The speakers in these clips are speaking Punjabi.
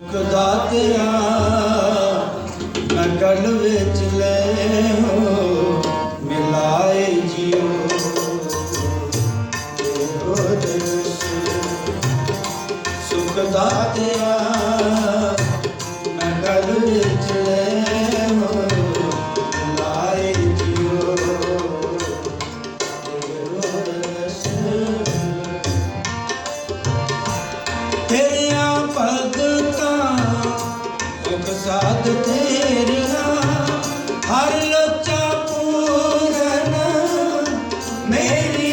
ਦਾਤਿਆ ਨਕਲ ਵਿੱਚ ਲੈ ਮਿਲਾਏ ਜੀਓ। ਸੁਖ May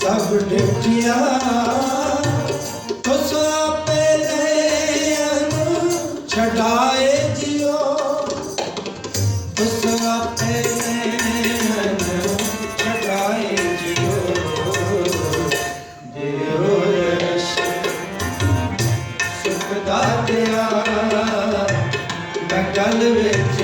ਸਭ ਡਿਪਟਿਆ limit.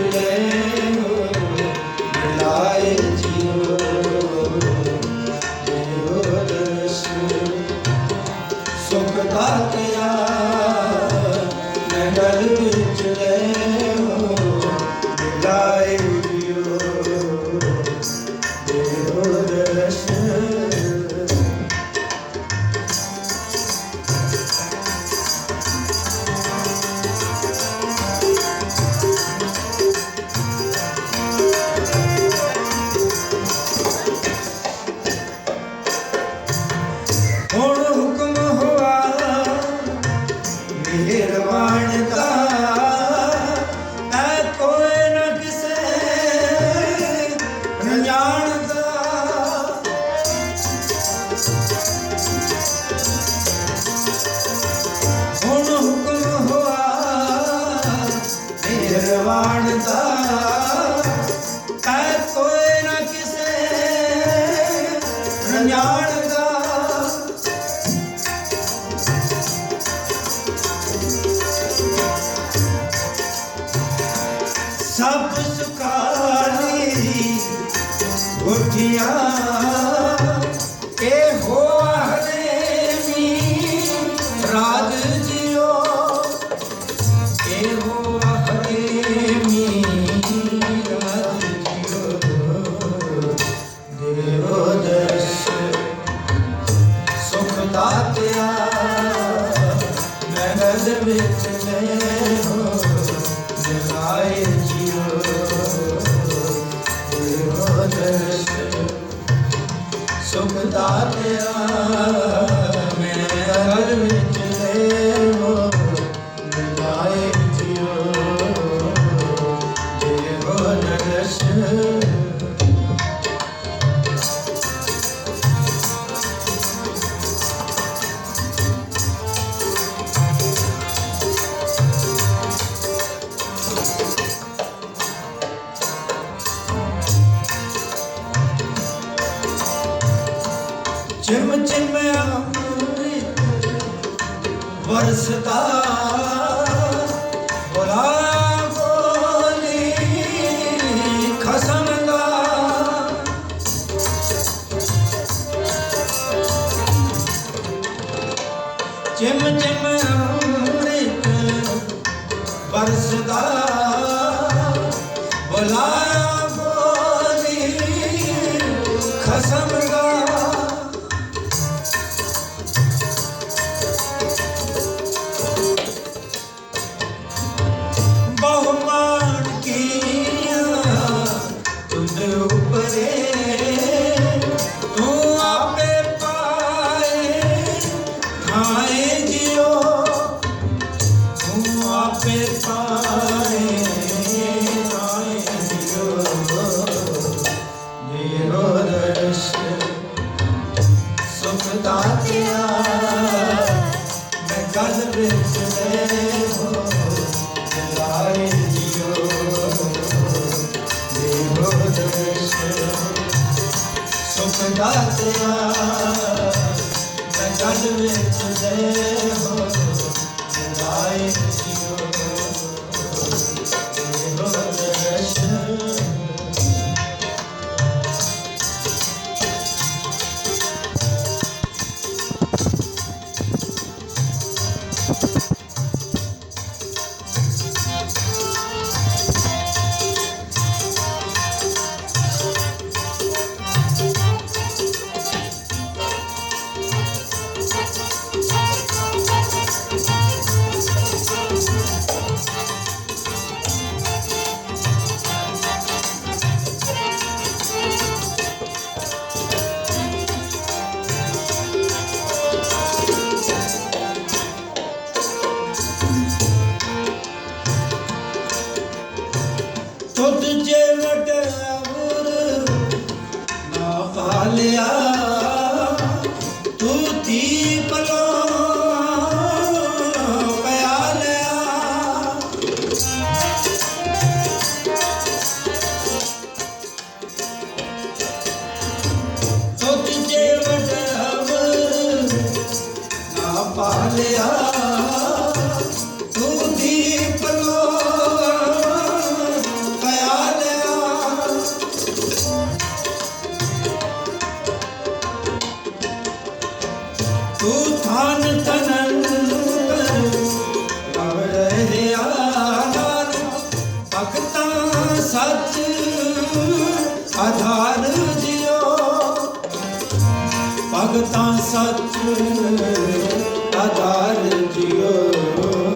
ਸਭ ਸੁਖਾਲੀ ਉਠਿਆ ਸੁਖ ਦਾਤਿਆ ਮੇਰੇ ਅਗਰ ਵਰਸਦਾ आए ਭਗਤਾਂ ਸੱਚ ਆਧਾਰ ਜਿਉ।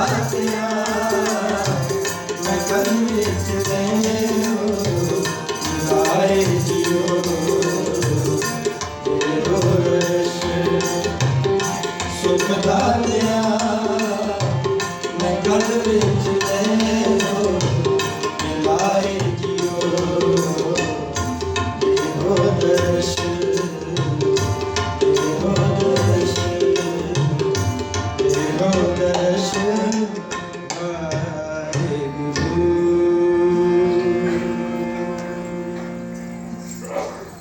Gracias.